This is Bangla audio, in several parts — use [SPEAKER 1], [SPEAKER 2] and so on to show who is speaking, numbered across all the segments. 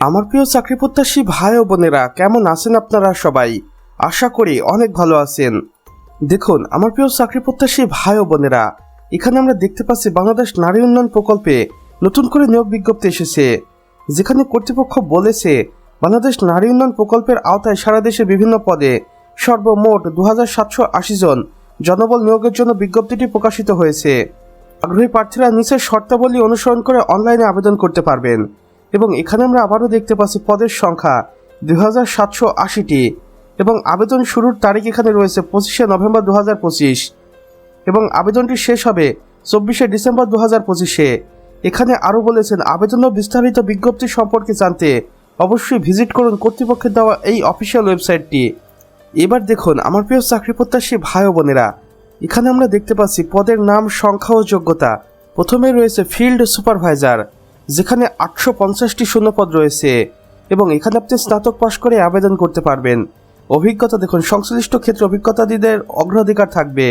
[SPEAKER 1] আমার প্রিয় চাকরি প্রত্যাশী ভাই ও বোনেরা, কেমন আছেন আপনারা সবাই? আশা করি অনেক ভালো আছেন। দেখুন, আমার প্রিয় চাকরি প্রত্যাশী ভাই ও বোনেরা, এখানে আমরা দেখতে পাচ্ছি বাংলাদেশ নারী উন্নয়ন প্রকল্পে নতুন করে নিয়োগ বিজ্ঞপ্তি এসেছে, যেখানে কর্তৃপক্ষ বলেছে, বাংলাদেশ নারী উন্নয়ন প্রকল্পের আওতায় সারা দেশে বিভিন্ন পদে সর্বমোট দু হাজার সাতশো আশি জন জনবল নিয়োগের জন্য বিজ্ঞপ্তিটি প্রকাশিত হয়েছে। আগ্রহী প্রার্থীরা নিচের শর্তাবলী অনুসরণ করে অনলাইনে আবেদন করতে পারবেন। এবং এখানে আমরা আবারও দেখতে পাচ্ছি পদের সংখ্যা দুই হাজার সাতশো আশিটি এবং আবেদন শুরুর তারিখ এখানে রয়েছে পঁচিশে নভেম্বর দু হাজার পঁচিশ এবং আবেদনটি শেষ হবে চব্বিশে ডিসেম্বর দু হাজার পঁচিশে। এখানে আরও বলেছেন, আবেদন ও বিস্তারিত বিজ্ঞপ্তি সম্পর্কে জানতে অবশ্যই ভিজিট করুন কর্তৃপক্ষের দেওয়া এই অফিসিয়াল ওয়েবসাইটটি। এবার দেখুন, আমার প্রিয় চাকরি প্রত্যাশী ভাই বোনেরা, এখানে আমরা দেখতে পাচ্ছি পদের নাম, সংখ্যা ও যোগ্যতা। প্রথমে রয়েছে ফিল্ড সুপারভাইজার। যেখানে আটশো পঞ্চাশটি শূন্যপদ রয়েছে, এবং এখানে আপনি স্নাতক পাশ করে আবেদন করতে পারবেন। অভিজ্ঞতা দেখুন, সংশ্লিষ্ট ক্ষেত্রে অভিজ্ঞতাদীদের অগ্রাধিকার থাকবে।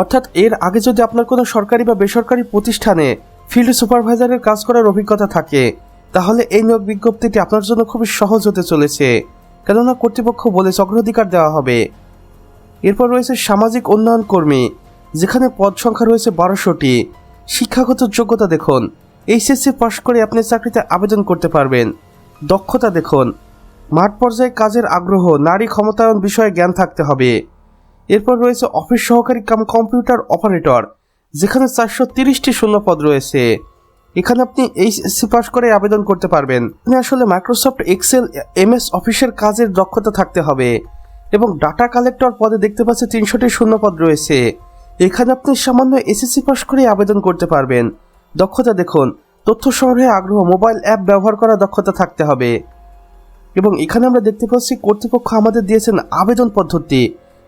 [SPEAKER 1] অর্থাৎ এর আগে যদি আপনার কোনো সরকারি বা বেসরকারি প্রতিষ্ঠানে ফিল্ড সুপারভাইজারের কাজ করার অভিজ্ঞতা থাকে, তাহলে এই নিয়োগ বিজ্ঞপ্তিটি আপনার জন্য খুবই সহজ হতে চলেছে। কেননা কর্তৃপক্ষ বলেছে অগ্রাধিকার দেওয়া হবে। এরপর রয়েছে সামাজিক উন্নয়ন কর্মী, যেখানে পদ সংখ্যা রয়েছে বারোশোটি। শিক্ষাগত যোগ্যতা দেখুন এইচএসসি পাশ করে আপনি চাকরিতে আবেদন করতে পারবেন। দক্ষতা দেখুন। মাঠ পর্যায়ে কাজের আগ্রহ, নারী ক্ষমতায়ন বিষয়ে জ্ঞান থাকতে হবে। এরপর রয়েছে অফিস সহকারী কাম কম্পিউটার অপারেটর, যেখানে চারশো তিরিশটি শূন্যপদ রয়েছে। এখানে আপনি এইচএসসি পাশ করে আবেদন করতে পারবেন। আপনি আসলে মাইক্রোসফট, এক্সেল, এমএস অফিসের কাজের দক্ষতা থাকতে হবে এবং ডাটা কালেক্টর পদে দেখতে পাচ্ছি তিনশোটি শূন্যপদ রয়েছে। এখানে আপনি সামান্য এসএসসি পাশ করে আবেদন করতে পারবেন। দক্ষতা দেখুন। তথ্য সংগ্রহে আগ্রহ, মোবাইল অ্যাপ ব্যবহার করার দক্ষতা থাকতে হবে। এবং এখানে আমরা দেখতে পাচ্ছি, কর্তৃপক্ষ আমাদের দিয়েছেন আবেদন পদ্ধতি।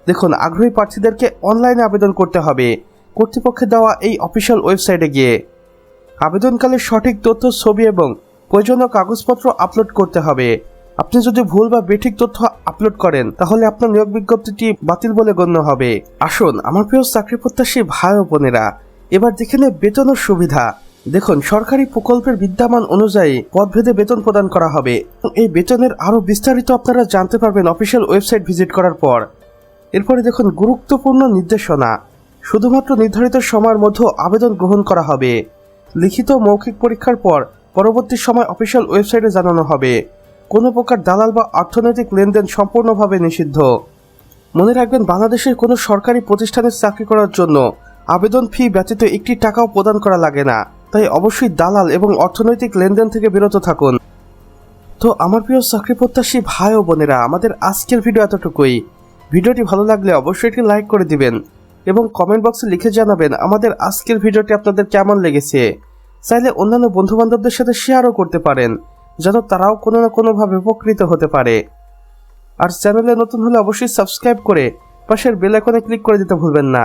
[SPEAKER 1] দেখুন, আগ্রহী প্রার্থীদেরকে অনলাইনে আবেদন করতে হবে। কর্তৃপক্ষের দেওয়া এই অফিসিয়াল ওয়েবসাইটে গিয়ে আবেদনকালে সঠিক তথ্য, ছবি এবং প্রয়োজনীয় কাগজপত্র আপলোড করতে হবে। আপনি যদি ভুল বা বেঠিক তথ্য আপলোড করেন, তাহলে আপনার নিয়োগ বিজ্ঞপ্তিটি বাতিল বলে গণ্য হবে। আসুন, আমার প্রিয় চাকরি প্রত্যাশী ভাই বোনেরা এবার দেখে নে বেতন সুবিধা। দেখুন, সরকারি প্রকল্পের বিদ্যমান অনুযায়ী পদভেদে বেতন প্রদান করা হবে। এই বেতনের আরও বিস্তারিত আপনারা জানতে পারবেন অফিসিয়াল ওয়েবসাইট ভিজিট করার পর। এরপরে দেখুন, গুরুত্বপূর্ণ নির্দেশনা। শুধুমাত্র নির্ধারিত সময়ের মধ্যে আবেদন গ্রহণ করা হবে। লিখিত মৌখিক পরীক্ষার পর পরবর্তী সময় অফিসিয়াল ওয়েবসাইটে জানানো হবে। কোনো প্রকার দালাল বা অর্থনৈতিক লেনদেন সম্পূর্ণভাবে নিষিদ্ধ। মনে রাখবেন, বাংলাদেশের কোনো সরকারি প্রতিষ্ঠানে চাকরি করার জন্য আবেদন ফি ব্যতীত একটি টাকাও প্রদান করা লাগে না। তাই অবশ্যই দালাল এবং অর্থনৈতিক লেনদেন থেকে বিরত থাকুন। তো আমার প্রিয় চাকরি প্রত্যাশী ভাই ও বোনেরা, আমাদের আজকের ভিডিও এতটুকুই। ভিডিওটি ভালো লাগলে অবশ্যই একটি লাইক করে দিবেন এবং কমেন্ট বক্সে লিখে জানাবেন আমাদের আজকের ভিডিওটি আপনাদের কেমন লেগেছে। চাইলে অন্যান্য বন্ধু বান্ধবদের সাথে শেয়ারও করতে পারেন যেন তারাও কোনো না কোনোভাবে উপকৃত হতে পারে। আর চ্যানেলে নতুন হলে অবশ্যই সাবস্ক্রাইব করে পাশের বেল আইকনে ক্লিক করে দিতে ভুলবেন না।